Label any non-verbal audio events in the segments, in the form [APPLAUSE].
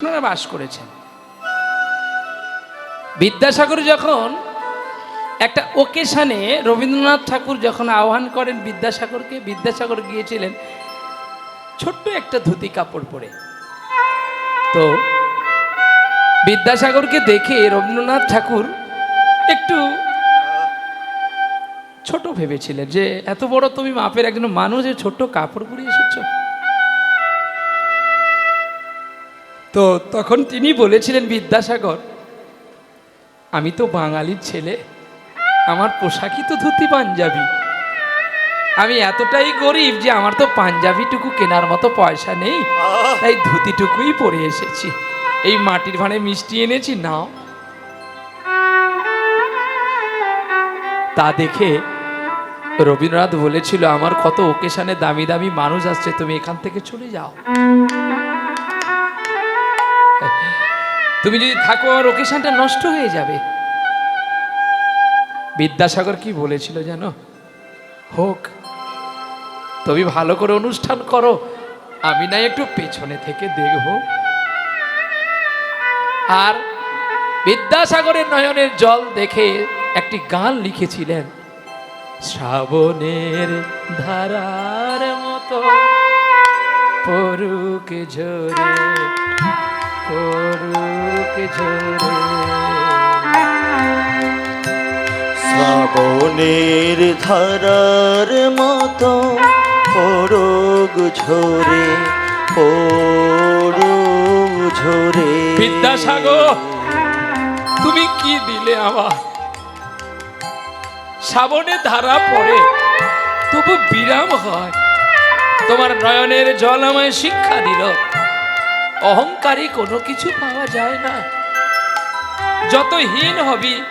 আপনারা বাস করেছেন। বিদ্যাসাগর যখন একটা ওকেশানে রবীন্দ্রনাথ ঠাকুর যখন আহ্বান করেন বিদ্যাসাগরকে, বিদ্যাসাগর গিয়েছিলেন, ছোট্ট একটা ধুতি কাপড় পরে। তো বিদ্যাসাগরকে দেখে রবীন্দ্রনাথ ঠাকুর একটু ছোট ভেবেছিলেন যে, এত বড় তুমি মাপের একজন মানুষ ছোট্ট কাপড় পরে এসেছ? তো তখন তিনি বলেছিলেন, বিদ্যাসাগর, আমি তো বাঙালির ছেলে। আমার পোশাকই তো ধুতি পাঞ্জাবি। আমি এতটাই গরিব যে আমার তো পাঞ্জাবিটুকু কেনার মতো পয়সা নেই। তাই ধুতিটুকুই পরে এসেছি। এই মাটির ভাঁড়ে মিষ্টি এনেছি, নাও। তা দেখে রবীন্দ্রনাথ বলেছিল, আমার কত ওকেশনে দামি দামি মানুষ আসছে, তুমি এখান থেকে চলে যাও। তুমি যদি থাকো আমার ওকেশনটা নষ্ট হয়ে যাবে। বিদ্যাসাগর কি বলেছিল জানো? হোক, তুমি ভালো করে অনুষ্ঠান করো, আমি না একটু পেছনে থেকে দেখব। আর বিদ্যাসাগরের নয়নের জল দেখে একটি গান লিখেছিলেন, শ্রাবণের ধারার মতো পরুক ঝরে, পরুক ঝরে শ্রাবণের ধারার মতো পরগ ঝরে পরগ ঝরে। বিদ্যাসাগর তুমি কি দিলে আমার শ্রাবণে ধারা পড়ে তবু বিরাম হয়। তোমার নয়নের জল আমায় শিক্ষা দিল। অহংকারী কোনো কিছু পাওয়া যায় না। যত হীন হবি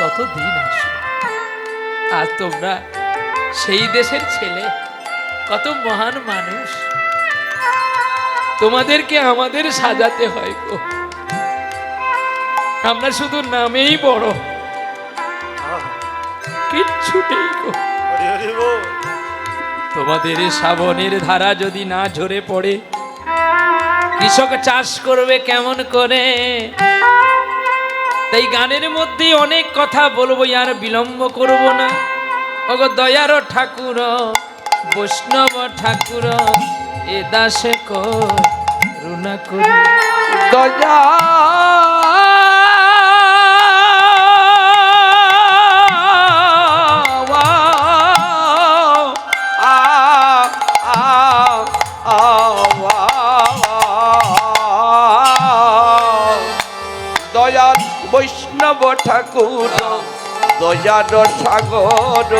তত দিন আসবে। আর তোমরা সেই দেশের ছেলে কত মহান মানুষ। তোমাদেরকে আমাদের সাজাতে হয় গো। আমরা শুধু নামেই বড়। কিচ্ছু নেই গো। তোমাদের শ্রাবণের ধারা যদি না ঝরে পড়ে কৃষক চাষ করবে কেমন করে? তাই গানের মধ্যে অনেক কথা বলব আর বিলম্ব করব না। ওগো দয়ার ঠাকুর, বৈষ্ণব ঠাকুর, এ দাসে করুণা করি। দয়া ঠাকুর দয়ার সাগর,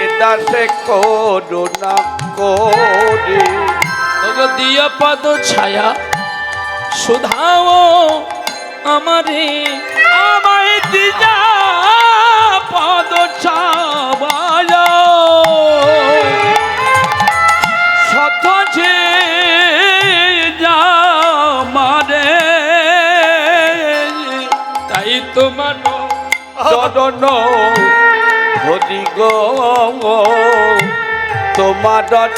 এ দাসে করুণা করে। দিয়া পদ ছায়া, সুধাও আমারে, আমায় দিয়া পদ ছায়া চরণ ধরি গো চরণ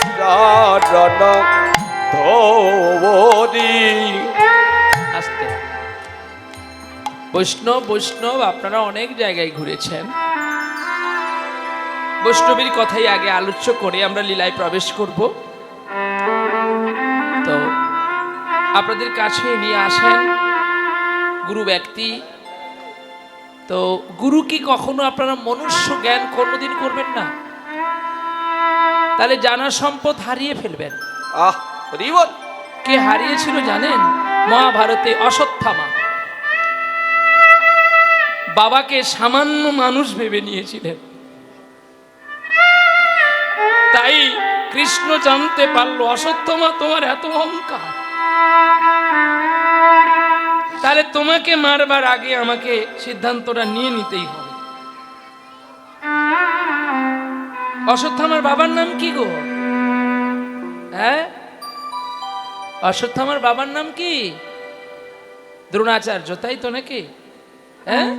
ধরি। বৈষ্ণব বৈষ্ণব, আপনারা অনেক জায়গায় ঘুরেছেন। বৈষ্ণবীর কথাই আগে আলোচ্য করে আমরা লীলায় প্রবেশ করব। তো, আপনাদের কাছে নিয়ে আসেন গুরু ব্যক্তি তো গুরু কি কখনো আপনারা মনুষ্য জ্ঞান কোনোদিন করবেন না? তাহলে জানা সম্পদ হারিয়ে ফেলবেন। আহ কে হারিয়েছিল জানেন? মহাভারতে অশ্বত্থামা বাবাকে সামান্য মানুষ ভেবে নিয়েছিলেন। তাই কৃষ্ণ জানতে পারল অশ্বত্থমা তোমার এত অহংকার। তাহলে তোমাকে মারবার আগে আমাকে সিদ্ধান্তটা নিয়ে নিতেই হবে। অশ্বত্থামার বাবার নাম কি গো? হ্যাঁ? অশ্বত্থামার বাবার নাম কি? দ্রোণাচার্য, তাই তো নাকি? হ্যাঁ?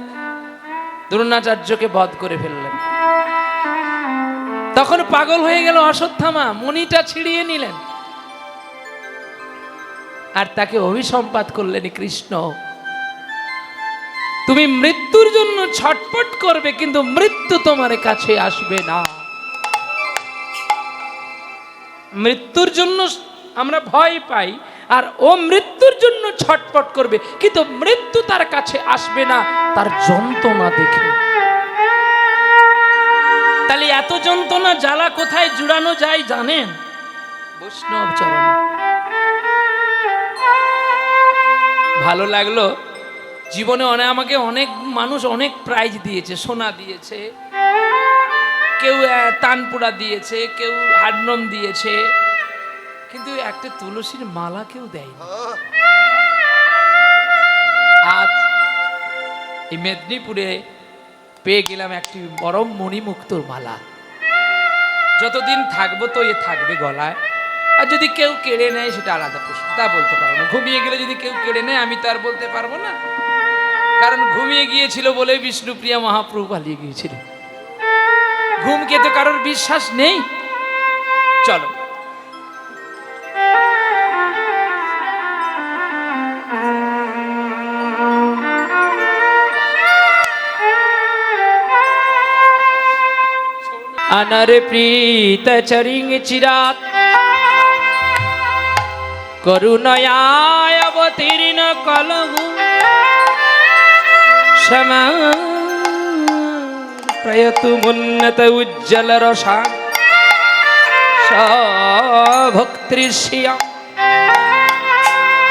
দ্রোণাচার্যকে বধ করে ফেললেন। তখন পাগল হয়ে গেল অশ্বত্থামা মণিটা ছিড়িয়ে নিলেন। আর তাকে অভিসম্পাত করলেন কৃষ্ণ। তুমি মৃত্যুর জন্য ছটপট করবে, কিন্তু মৃত্যু তোমার কাছে আসবে না। মৃত্যুর জন্য আমরা ভয় পাই, আর ও মৃত্যুর জন্য ছটপট করবে, কিন্তু মৃত্যু তার কাছে আসবে না, তার যন্ত্রণা দেখে। তাহলে এত যন্ত্রণা, জ্বালা কোথায় জুড়ানো যায় জানেন? বৈষ্ণব ভালো লাগল। জীবনে অনেক আমাকে অনেক মানুষ অনেক প্রাইজ দিয়েছে, সোনা দিয়েছে। কেউ তানপুরা দিয়েছে, কেউ হাডনম দিয়েছে। কিন্তু একটা তুলসীর মালা কেউ দেয়নি। আজ এই মেদিনীপুরে পেয়ে গেলাম একটি পরম মণিমুক্তর মালা। যতদিন থাকব তো এ থাকবে গলায়। আর যদি কেউ কেড়ে নেয় সেটা আলাদা প্রশ্ন তা বলতে পারবো না ঘুমিয়ে গেলে যদি কেউ কেড়ে নেয় আমি তো আর বলতে পারবো না কারণ ঘুমিয়ে গিয়েছিল বলে বিষ্ণুপ্রিয়া মহাপ্রভু পালিয়ে গিয়েছিল ঘুমকে তো কারোর বিশ্বাস নেই চলো अनर प्रीत चरिंग चिरात করুণয়ায় অবতীর্ণ কলগু শ্যামা প্রয়তুমুন্নত উজ্জ্বল রসা। ভক্তিষিয়া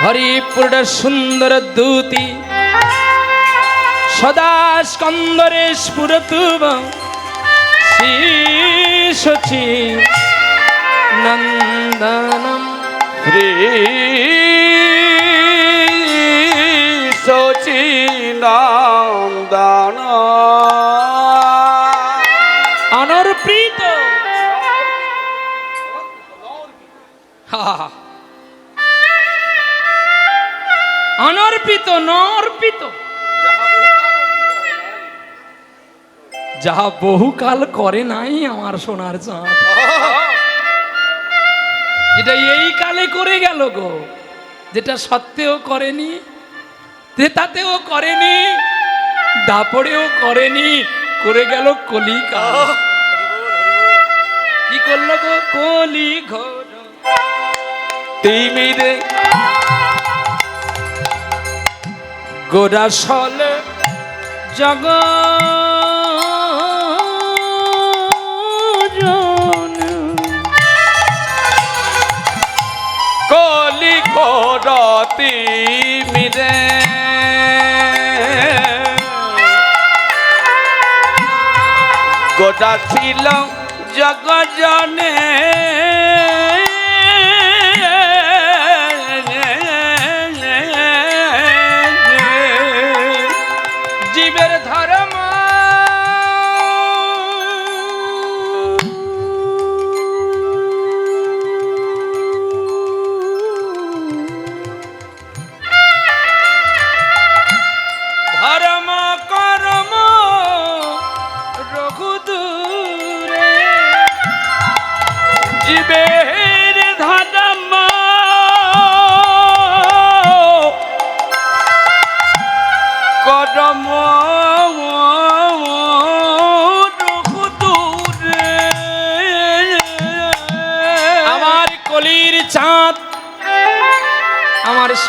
হরিপূর্ণ সুন্দর দূতি। সদা স্কন্দরে স্ফুরতুব শ্রী নন্দনা। অনর্পিত নর্পিত। যাহা বহুকাল করে নাই আমার সোনার চাঁদ। যেটা এই কালে করে গেল গো যেটা সত্ত্বেও করেনি তাতেও করেনি দাপড়েও করেনি করে গেল কলিকা কি করল গো কলি ঘর তিমিরে গোরা সল জগ করতি মিরে গোটা ছিল জগজনে।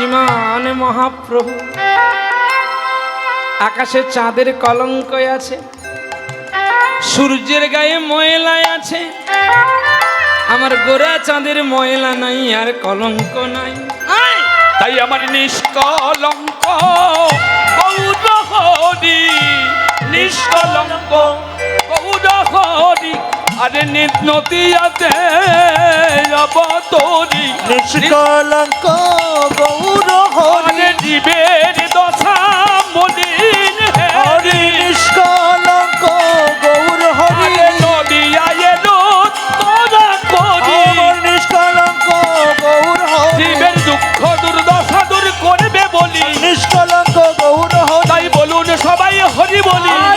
সীমান মহাপ্রভু। আকাশে চাঁদের কলঙ্ক আছে সূর্যের গায়ে ময়লা আছে আমার গোরা চাঁদের ময়লা নাই আর কলঙ্ক নাই। তাই আমার নিষ্কলঙ্ক হরি নিষ্কলঙ্ক হরি আরে নদিয়াতে অবতরি নিষ্কলঙ্ক। গৌর হরি। জীবের দশা মলিন হরি নিষ্কলঙ্ক গৌর হরি। নদিয়া এলো তোরা করি। নিষ্কলঙ্ক গৌর হরি। জীবের দুঃখ দুর্দশা দূর করবে বলি। নিষ্কলঙ্ক গৌর হরি। তাই বলুন সবাই হরি বলি।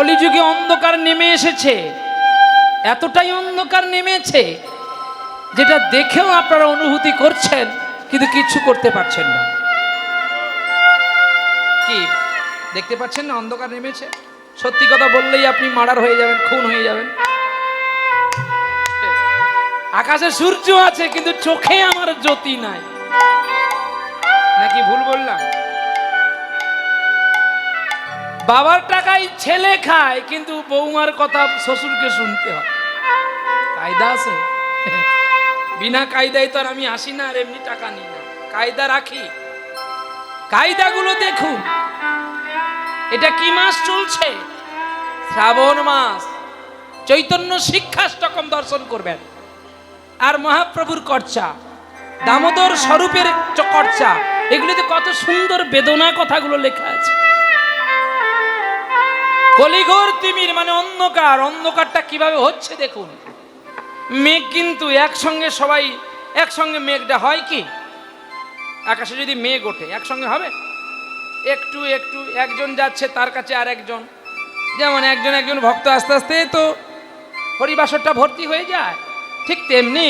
কলিযুগে অন্ধকার নেমে এসেছে। এতটাই অন্ধকার নেমেছে যেটা দেখেও আপনারা অনুভূতি করছেন, কিন্তু কিচ্ছু করতে পারছেন না। কি? দেখতে পাচ্ছেন না অন্ধকার নেমেছে? সত্যি কথা বললেই আপনি মার্ডার হয়ে যাবেন, খুন হয়ে যাবেন। আকাশে সূর্য আছে, কিন্তু চোখে আমার জ্যোতি নাই। নাকি ভুল বললাম? বাবার টাকায় ছেলে খায়, কিন্তু বৌমার কথা শ্বশুরকে শুনতে হয়। কায়দা আছে? বিনা কায়দায় তো আর আমি আসি না আর এমনি টাকা নিই না। কায়দা রাখি। কায়দাগুলো দেখুন। এটা কি মাস চলছে? শ্রাবণ মাস। চৈতন্য শিক্ষাষ্টকম দর্শন করবেন। আর মহাপ্রভুর কর্চা। দামোদর স্বরূপের কর্চা। এগুলিতে কত সুন্দর বেদনা কথাগুলো লেখা আছে। কলিঘোর তিমির মানে অন্ধকার। অন্ধকারটা কীভাবে হচ্ছে দেখুন। মেঘ কিন্তু একসঙ্গে সবাই, একসঙ্গে মেঘটা হয় কি? আকাশে যদি মেঘ ওঠে, একসঙ্গে হবে? একটু একটু, একজন যাচ্ছে, তার কাছে আর একজন। যেমন একজন একজন ভক্ত আস্তে আস্তে তো হরিবাসরটা ভর্তি হয়ে যায়। ঠিক তেমনি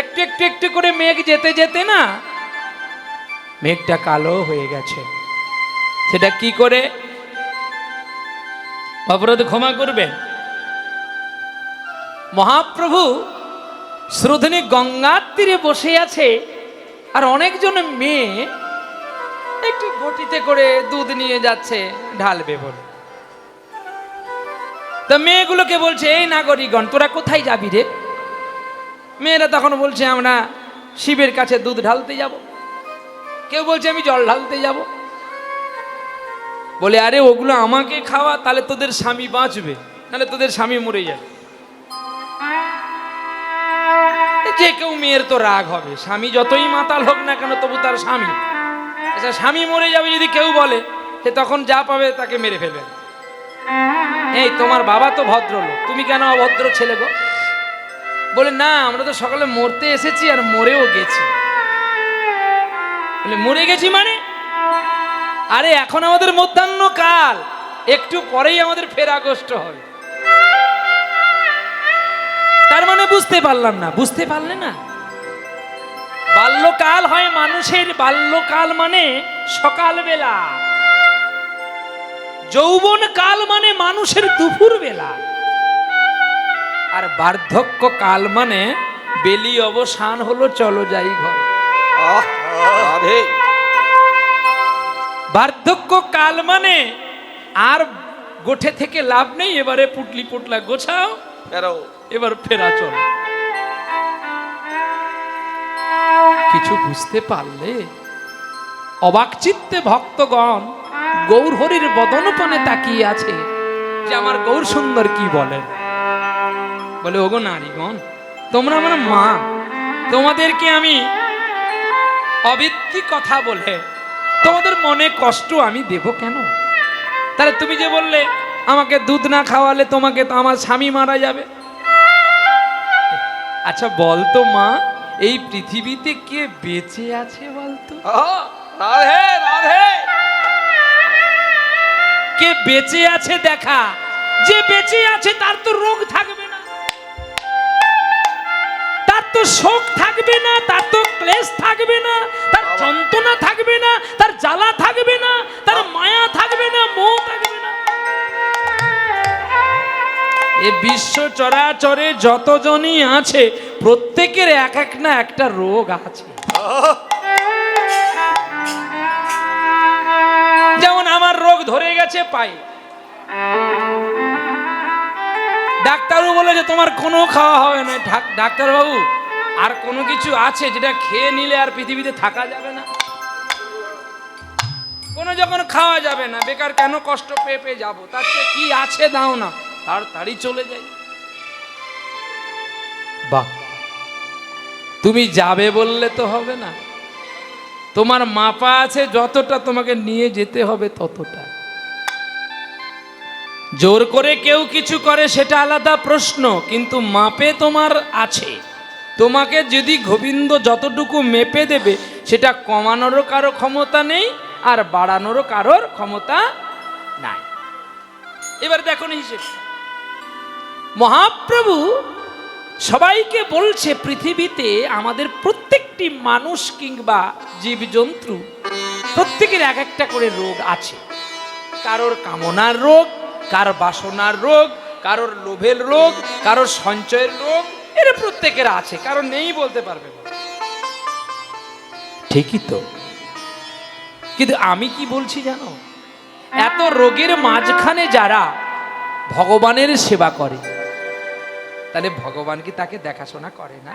একটু একটু একটু করে মেঘ যেতে যেতে না, মেঘটা কালো হয়ে গেছে। সেটা কি করে? অপরাধ ক্ষমা করবেন। মহাপ্রভু শ্রোধনী গঙ্গার তীরে বসে আছে আর অনেকজন মেয়ে একটি ঘটিতে করে দুধ নিয়ে যাচ্ছে, ঢালবে বলে। তা মেয়েগুলোকে বলছে, এই নাগরিকগণ, তোরা কোথায় যাবি রে? মেয়েরা তখন বলছে, আমরা শিবের কাছে দুধ ঢালতে যাব। কেউ বলছে, আমি জল ঢালতে যাব। বলে, আরে, ওগুলো আমাকে খাওয়া, তাহলে তোদের স্বামী বাঁচবে, নাহলে তোদের স্বামী মরে যাবে। যে কেউ মেয়ের তো রাগ হবে, স্বামী যতই মাতাল হোক না কেন, তবু তার স্বামী। আচ্ছা স্বামী মরে যাবে যদি কেউ বলে, সে তখন যা পাবে তাকে মেরে ফেলবে। এই, তোমার বাবা তো ভদ্রলোক, তুমি কেন অভদ্র ছেলে গো? বলে, না, আমরা তো সকালে মরতে এসেছি আর মরেও গেছি। বলে, মরে গেছি মানে? আরে, এখন আমাদের মধ্যাহ্ন কাল। একটু পরেই আমাদের ফের আগস্ট হবে। তার মানে বুঝতে পারলাম না, বুঝতে পারলে না? বাল্যকাল হয় মানুষের, বাল্যকাল মানে সকালবেলা। যৌবন কাল মানে মানুষের দুপুর বেলা আর বার্ধক্য কাল মানে বেলি অবসান হলো, চলো যাই ঘরে। বার্ধক্য কাল মানে আর গোঠে থেকে লাভ নেই এবারে পুটলি পুটলা গোছাও ফেরো এবার ফেরা চল। কিছু বুঝতে পারলে? অবাক চিত্তে ভক্তগণ গৌর হরির বদন বদনপনে তাকিয়ে আছে যে আমার গৌর সুন্দর কি বলেন বলে ওগো নারীগণ তোমরা আমার মা তোমাদেরকে আমি অবৃত্তি কথা বলে তোমাদের মনে কষ্ট আমি দেব কেন? তাহলে তুমি যে বললে আমাকে দুধ না খাওয়ালে তোমাকে তো আমার স্বামী মারা যাবে। আচ্ছা বলতো মা এই পৃথিবীতে কে বেঁচে আছে বলতো রাধে রাধে। কে বেঁচে আছে দেখা যে বেঁচে আছে তার তো রোগ থাকবে। তো শোক থাকবে না তার তো ক্লেশ থাকবে না তার যন্ত্রণা থাকবে না তার জ্বালা থাকবে না তার মায়া থাকবে না মোহ থাকবে না। এ বিশ্ব চরাচরে যতজনই আছে প্রত্যেকের এক এক না একটা রোগ আছে। যেমন আমার রোগ ধরে গেছে পায়ে। ডাক্তারও বলে যে তোমার কোনো খাওয়া হবে না। ডাক্তারবাবু আর কোনো কিছু আছে যেটা খেয়ে নিলে আর পৃথিবীতে থাকা যাবে না? কোনো যখন খাওয়া যাবে না, বেকার কেন কষ্ট পেয়ে পেয়ে যাব? তার চেয়ে কি আছে দাও না তাড়াতাড়ি চলে যাই। বাহ। তুমি যাবে বললে তো হবে না। তোমার মাপা আছে যতটা, তোমাকে নিয়ে যেতে হবে ততটা। জোর করে কেউ কিছু করে সেটা আলাদা প্রশ্ন, কিন্তু মাপে তোমার আছে। তোমাকে যদি গোবিন্দ যতটুকু মেপে দেবে, সেটা কমানোরও কারও ক্ষমতা নেই আর বাড়ানোরও কারোর ক্ষমতা নাই। এবার দেখুন হিসেব মহাপ্রভু সবাইকে বলছে পৃথিবীতে আমাদের প্রত্যেকটি মানুষ কিংবা জীবজন্তু, প্রত্যেকের এক একটা করে রোগ আছে। কারোর কামনার রোগ, কার বাসনার রোগ, কারোর লোভের রোগ, কারোর সঞ্চয়ের রোগ এর প্রত্যেকের আছে কারণ নেই বলতে পারবে না। ঠিকই তো। কিন্তু আমি কি বলছি জানো? এত রোগের মাঝখানে যারা ভগবানের সেবা করে তাহলে ভগবান কি তাকে দেখাশোনা করে না?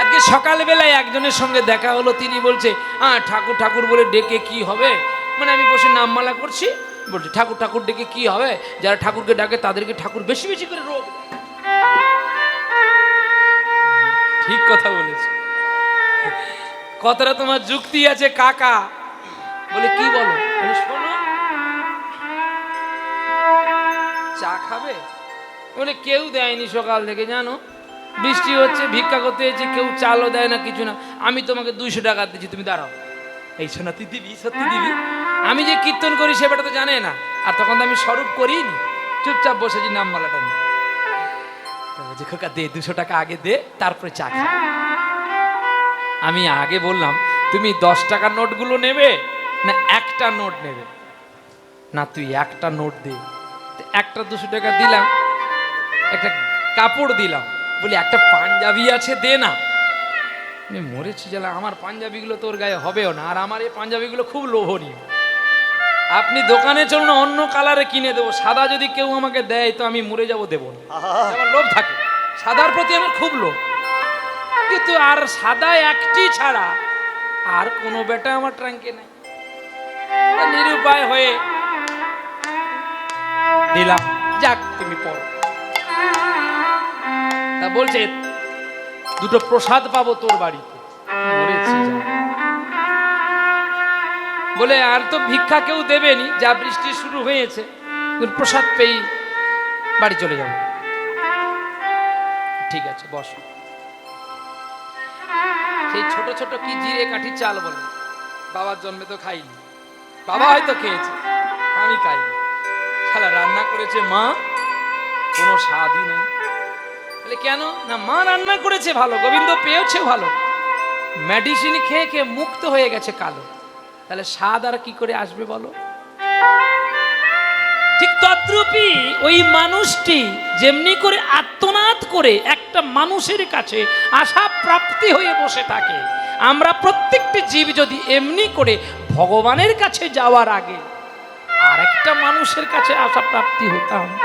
আজকে সকালবেলায় একজনের সঙ্গে দেখা হলো তিনি বলছে হ্যাঁ ঠাকুর ঠাকুর বলে ডেকে কি হবে? মানে আমি বসে নামমালা করছি বলছি, ঠাকুর ঠাকুর ডেকে কি হবে? যারা ঠাকুরকে ডাকে তাদেরকে ঠাকুর বেশি বেশি করে রোগ। ঠিক কথা বলেছে। কতটা তোমার যুক্তি আছে, কাকা। বলে, কি বলো? চা খাবে? বলে, কেউ দেয়নি সকাল থেকে, জানো? বৃষ্টি হচ্ছে, ভিক্ষা করতে হয়েছে কেউ চালও দেয় না, কিছু না। আমি তোমাকে দুইশো টাকা দিচ্ছি, তুমি দাঁড়াও। এই শোনা তুই দিবি? সত্যি দিবি? আমি যে কীর্তন করি সে বেটা তো জানে না। আর তখন তো আমি স্বরূপ করিনি। চুপচাপ বসেছি নামমালাটা নিয়ে বলছে, খোকা দে দুশো টাকা আগে দে তারপরে চা খা। আমি আগে বললাম তুমি দশ টাকার নোটগুলো নেবে না একটা নোট নেবে? না তুই একটা নোট দে। একটা দুশো টাকা দিলাম একটা কাপড় দিলাম। বলি একটা পাঞ্জাবি আছে দে না। মরেছি জ্বালা আমার পাঞ্জাবিগুলো তোর গায়ে হবেও না আর আমার এই পাঞ্জাবিগুলো খুব লোভনীয়। আপনি দোকানে চলুন অন্য কালারে কিনে দেবো। সাদা যদি কেউ আমাকে দেয় তো আমি মরে যাব দেবো না। আমার লোভ থাকে। সাদার প্রতি আমার খুব লোভ। কিন্তু আর সাদা একটি ছাড়া আর কোনো বেটা আমার ট্রাঙ্কে নেই। নিরুপায় হয়ে দিলাম যাক তুমি পড়ো। তা বলছে দুটো প্রসাদ পাবো তোর বাড়িতে। বলে, আর তো ভিক্ষা কেউ দেবেনি, যা বৃষ্টি শুরু হয়েছে প্রসাদ পেয়েই বাড়ি চলে যাব। ঠিক আছে, বসো। সেই ছোট ছোট কি জিরে কাঠি চাল বলে, বাবার জন্মে তো খাইনি। বাবা হয়তো খেয়েছে, আমি খাইনি। শালা রান্না করেছে মা, কোনো স্বাদই নেই। কেন? না, মা রান্না করেছে ভালো, গোবিন্দ পেয়েছে ভালো। মেডিসিন খেয়ে খেয়ে মুক্ত হয়ে গেছে কালো। তাহলে স্বাদ আর কি করে আসবে বলো? ঠিক তদ্রূপী ওই মানুষটি যেমনি করে আত্মনাদ করে একটা মানুষের কাছে আশা প্রাপ্তি হয়ে বসে থাকে। আমরা প্রত্যেকটি জীব যদি এমনি করে ভগবানের কাছে যাওয়ার আগে আর একটা মানুষের কাছে আশা প্রাপ্তি হতাম।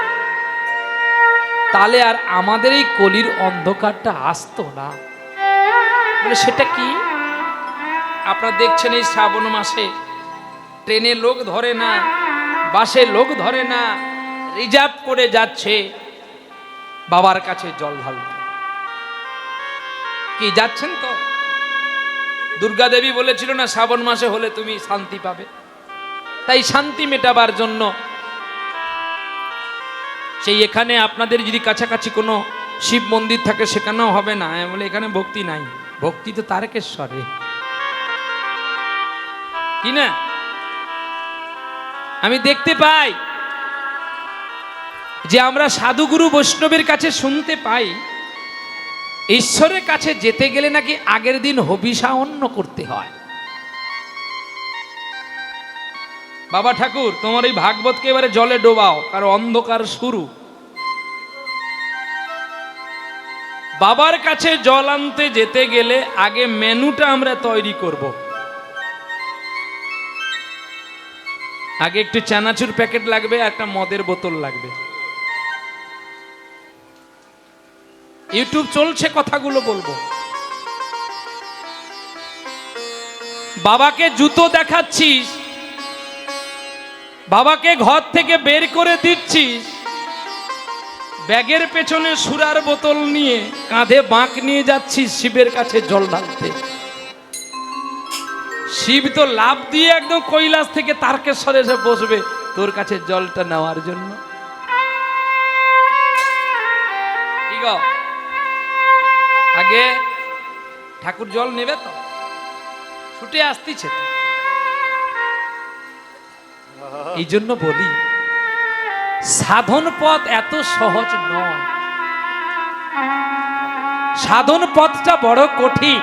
তাহলে আর আমাদের এই কলির অন্ধকারটা আসতো না। বলে, সেটা কি? আপনারা দেখছেন এই শ্রাবণ মাসে ট্রেনে লোক ধরে না, বাসে লোক ধরে না, রিজার্ভ করে যাচ্ছে বাবার কাছে জল ঢালতে। কি, যাচ্ছেন তো? দুর্গা দেবী বলেছিল না, শ্রাবণ মাসে হলে তুমি শান্তি পাবে। তাই শান্তি মেটাবার জন্য সেই এখানে আপনাদের যদি কাছাকাছি কোনো শিব মন্দির থাকে, সেখানেও হবে না। বলে, এখানে ভক্তি নাই। ভক্তি তো তারকেশ্বরে। কি না? আমি দেখতে পাই যে আমরা সাধুগুরু বৈষ্ণবের কাছে শুনতে পাই, ঈশ্বরের কাছে যেতে গেলে নাকি আগের দিন হবিষান্ন করতে হয়। বাবা ঠাকুর, তোমার এই ভাগবতকে এবারে জলে ডোবাও, কারণ অন্ধকার শুরু। বাবার কাছে জল আনতে যেতে গেলে আগে মেনুটা আমরা তৈরি করব। আগে একটু চানাচুর প্যাকেট লাগবে, একটা মদের বোতল লাগবে। ইউটিউব চলছে কথাগুলো বলব। বাবাকে জুতো দেখাচ্ছিস, বাবাকে ঘর থেকে বের করে দিচ্ছিস ব্যাগের পেছনে সুরার বোতল নিয়ে কাঁধে বাঁক নিয়ে যাচ্ছি শিবের কাছে জল ঢালতে। শিব তো লাভ দিয়ে একদম কৈলাস থেকে তারকেশ্বরে এসে বসবে তোর কাছে জলটা নেওয়ার জন্য। আগে ঠাকুর জল নেবে তো? ছুটে আসতিছে এই জন্য বলি সাধন পথ এত সহজ নয়। সাধন পথটা বড় কঠিন।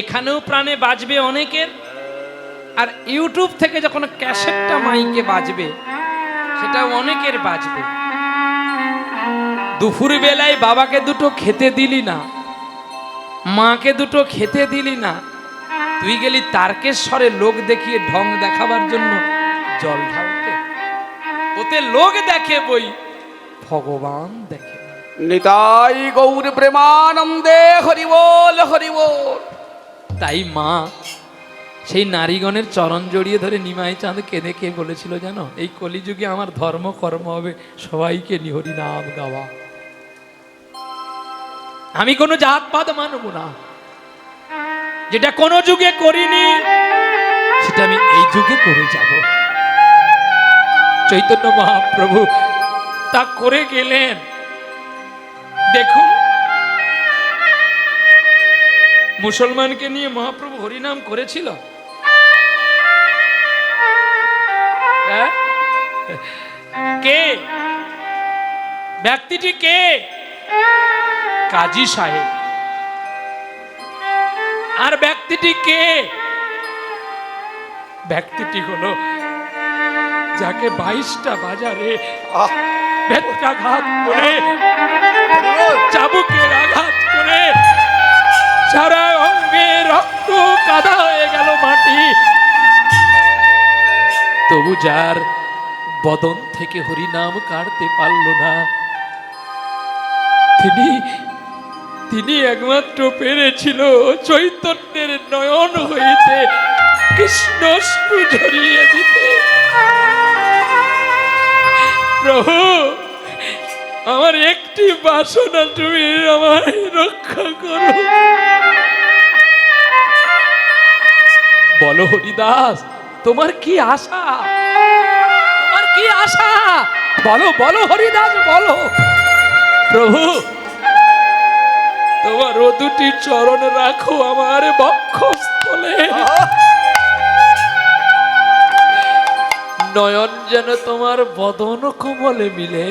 এখানেও প্রাণে বাজবে অনেকের, আর ইউটিউব থেকে যখন ক্যাসেটটা মাইকে বাজবে সেটা অনেকের বাজবে। দুপুর বেলায় বাবাকে দুটো খেতে দিলি না, মাকে দুটো খেতে দিলি না, তুই গেলি তারকেশ্বরে লোক দেখিয়ে ঢং দেখাবার জন্য জল ঢালতে ওতে লোক দেখে বই ভগবান দেখে। নিতাই গৌর প্রেমানন্দে হরিবোল হরিবোল। তাই মা সেই নারীগণের চরণ জড়িয়ে ধরে নিমাই চাঁদ কেঁদে কে বলেছিল জানো? এই কলিযুগে আমার ধর্ম কর্ম হবে সবাইকে নিহরি নাম গাওয়া। আমি কোনো জাতপাত মানব না। যেটা কোনো যুগে করিনি সেটা আমি এই যুগে করে যাব। চৈতন্য মহাপ্রভু তা করে গেলেন। দেখুন, মুসলমানকে নিয়ে মহাপ্রভু হরিনাম করেছিল। হ্যাঁ? কে? ব্যক্তিটি কে? কাজী সাহেব। আর ব্যক্তিটি কে? ব্যক্তিটি হলো যাকে বাইশটা বাজারে বেত্রাঘাত করে চাবুকের আঘাত করে সারা অঙ্গে রক্ত কাদা হয়ে গেল মাটি। তবু যার বদন থেকে হরিনাম কাটতে পারল না তিনি তিনি একমাত্র পেরেছিল চৈতন্যের নয়ন হইতে কৃষ্ণ ঝরিয়ে দিতে। প্রভু, আমার একটি বাসনা তুমি আমার রক্ষা করো। বলো হরিদাস, তোমার কি আশা? তোমার কি আশা? বলো বলো হরিদাস, বলো। প্রভু, তোমার দুটি চরণ রাখো আমার বক্ষস্থলে। নয়ন যেন তোমার বদন কোমলে মিলে,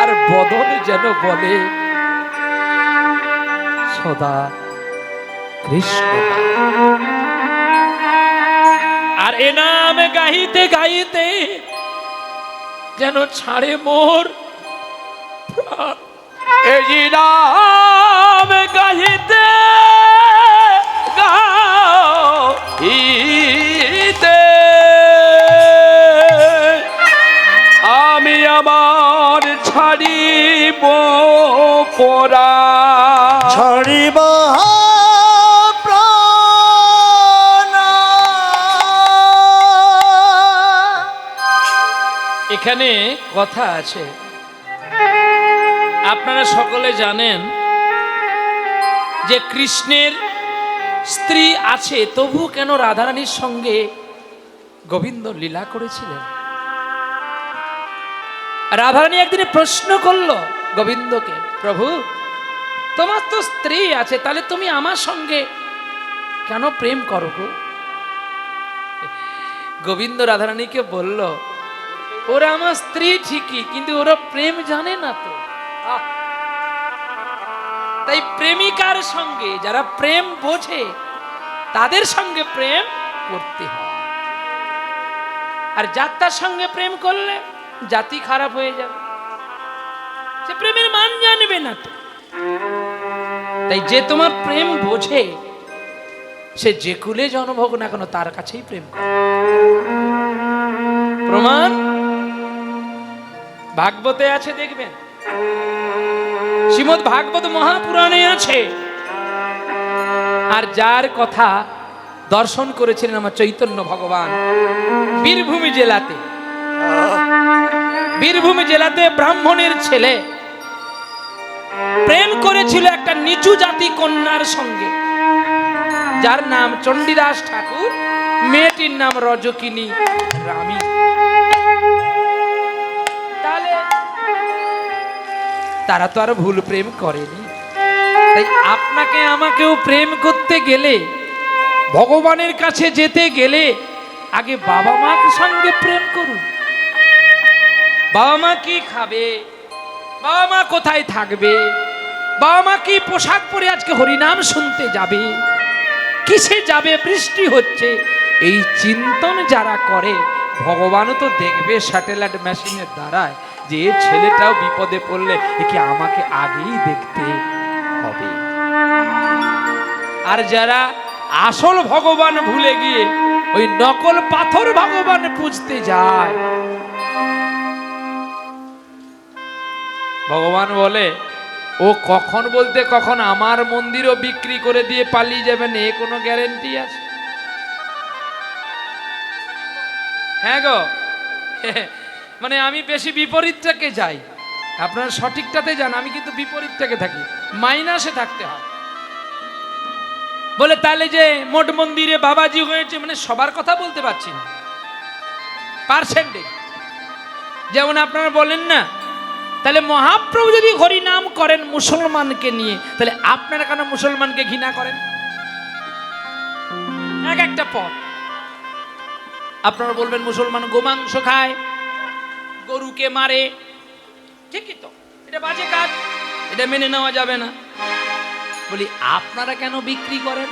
আর বদন যেন বলে, সদা কৃষ্ণ। আর এ নাম গাইতে গাইতে যেন ছাড়ে মোর যে নাম গাহিতে গাহিতে আমি আমার ছাড়িব পরা ছড়িব প্রাণ। এখানে কথা আছে। আপনারা সকলে জানেন যে কৃষ্ণের স্ত্রী আছে তবু কেন রাধারানীর সঙ্গে গোবিন্দ লীলা করেছিলেন? রাধারানী একদিনে প্রশ্ন করল, গোবিন্দকে, প্রভু, তোমার তো স্ত্রী আছে, তাহলে তুমি আমার সঙ্গে কেন প্রেম করো গো? গোবিন্দ রাধারানীকে বলল, ওরা আমার স্ত্রী ঠিকই, কিন্তু ওরা প্রেম জানে না তো! তাই প্রেমিকার সঙ্গে যারা প্রেম বোঝে, তাদের সঙ্গে প্রেম করতে হয়। আর যাত্রার সঙ্গে প্রেম করলে জাতি খারাপ হয়ে যাবে। সে প্রেমের মান জানবে না তো। তাই যে তোমার প্রেম বোঝে, সে যে কুলে হোক না কেন তার কাছেই প্রেম প্রমাণ? ভাগবতে আছে দেখবেন। শ্রীমদ ভাগবত মহাপুরাণে আছে। আর যার কথা দর্শন করেছিলেন আমার চৈতন্য ভগবান বীরভূমি জেলাতে। বীরভূমি জেলাতে ব্রাহ্মণের ছেলে। প্রেম করেছিল একটা নিচু জাতি কন্যার সঙ্গে। যার নাম চণ্ডীদাস ঠাকুর, মেয়েটির নাম রজকিনী তাহলে তারা তো আর ভুল প্রেম করেনি। তাই আপনাকে আমাকেও প্রেম করতে গেলে, ভগবানের কাছে যেতে গেলে আগে বাবা মার সঙ্গে প্রেম করুন। বাবা মা কি খাবে? বাবা মা কোথায় থাকবে? বাবা মা কি পোশাক পরে আজকে হরিনাম শুনতে যাবে? কিসে যাবে? বৃষ্টি হচ্ছে। এই চিন্তন যারা করে, ভগবানও তো দেখবে স্যাটেলাইট মেশিনের দ্বারায় যে ছেলেটাও বিপদে পড়লে একে আমাকে আগেই দেখতে হবে। আর যারা আসল ভগবান ভুলে গিয়ে ওই নকল পাথর ভগবান পুজতে যায় ভগবান বলে, ও কখন বলতে কখন আমার মন্দিরও বিক্রি করে দিয়ে পালিয়ে যাবেন এ কোনো গ্যারেন্টি আছে? হ্যাঁ গো [LAUGHS] মানে আমি বেশি বিপরীতটাকে যাই। আপনারা সঠিকটাতে যান, আমি কিন্তু বিপরীতটাকে থাকি। মাইনাসে থাকতে হয়। বলে, তাহলে যে মোট মন্দিরে বাবাজি হয়েছে মানে সবার কথা বলতে পারছি না। পার্সেন্টেজ যেমন আপনারা বলেন না তাহলে মহাপ্রভু যদি হরি নাম করেন মুসলমানকে নিয়ে, তাহলে আপনারা কেন মুসলমানকে ঘৃণা করেন? এক একটা পথ। আপনারা বলবেন, মুসলমান গোমাংস খায়, গরুকে মারে। ঠিকই তো, এটা বাজে কাজ, এটা মেনে নেওয়া যাবে না। বলি, আপনারা কেন বিক্রি করেন?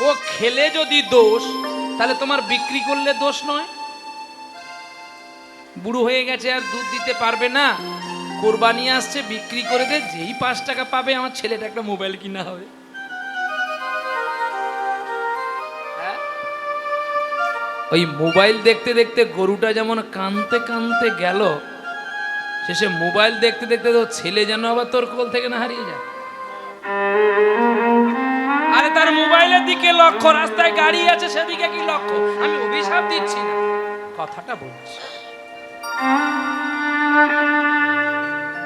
ও খেলে যদি দোষ, তাহলে তোমার বিক্রি করলে দোষ নয়? বুড়ো হয়ে গেছে আর দুধ দিতে পারবে না। কোরবানি আসছে, বিক্রি করে দে, যেই পাঁচ টাকা পাবে, আমার ছেলেটা একটা মোবাইল কিনা হবে। হ্যাঁ? ওই মোবাইল দেখতে দেখতে গরুটা যেমন কানতে কানতে গেল, শেষে মোবাইল দেখতে দেখতে তো ছেলে যেন আবার তোর কোল থেকে না হারিয়ে যায়। তার মোবাইলের দিকে লক্ষ্য, রাস্তায় গাড়ি আছে, সেদিকে কি লক্ষ্য? আমি অভিশাপ দিচ্ছি না। কথাটা বলছি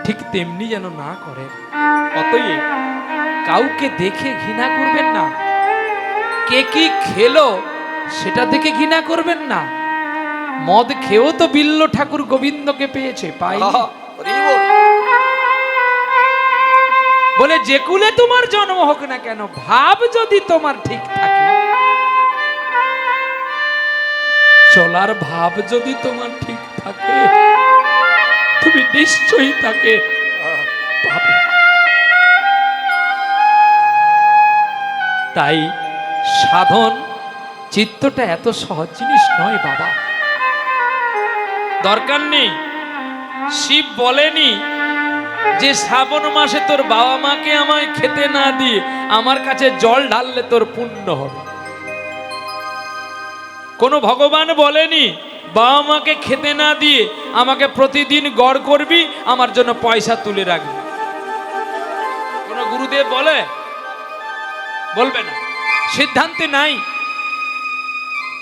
ঠিক তেমনি যেন না করে। অতএব কাউকে দেখে ঘৃণা করবেন না। কে কি খেলো, সেটা দেখে ঘৃণা করবেন না। মদ খেয়েও তো বিল্ল ঠাকুর গোবিন্দকে পেয়েছে পাই বল। যে কুলে তোমার জন্ম হোক না কেন, ভাব যদি তোমার ঠিক থাকে। চলার ভাব যদি তোমার ঠিক থাকে, তুমি নিশ্চয়ই তাকে তাই সাধন চিত্তটা এত সহজ জিনিস নয় বাবা। দরকার নেই। শিব বলেনি যে শ্রাবণ মাসে তোর বাবা মাকে আমায় খেতে না দিয়ে আমার কাছে জল ঢাললে তোর পুণ্য হবে। কোনো ভগবান বলেনি, বাবা মাকে খেতে না দিয়ে আমাকে প্রতিদিন গড় করবি, আমার জন্য পয়সা তুলে রাখবি। কোন গুরুদেব বলে? বলবে না। সিদ্ধান্তে নাই।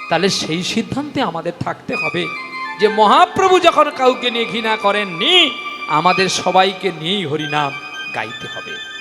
তাহলে সেই সিদ্ধান্তে আমাদের থাকতে হবে যে মহাপ্রভু যখন কাউকে নিয়ে ঘৃণা করেননি আমাদের সবাইকে নিয়েই হরিনাম গাইতে হবে।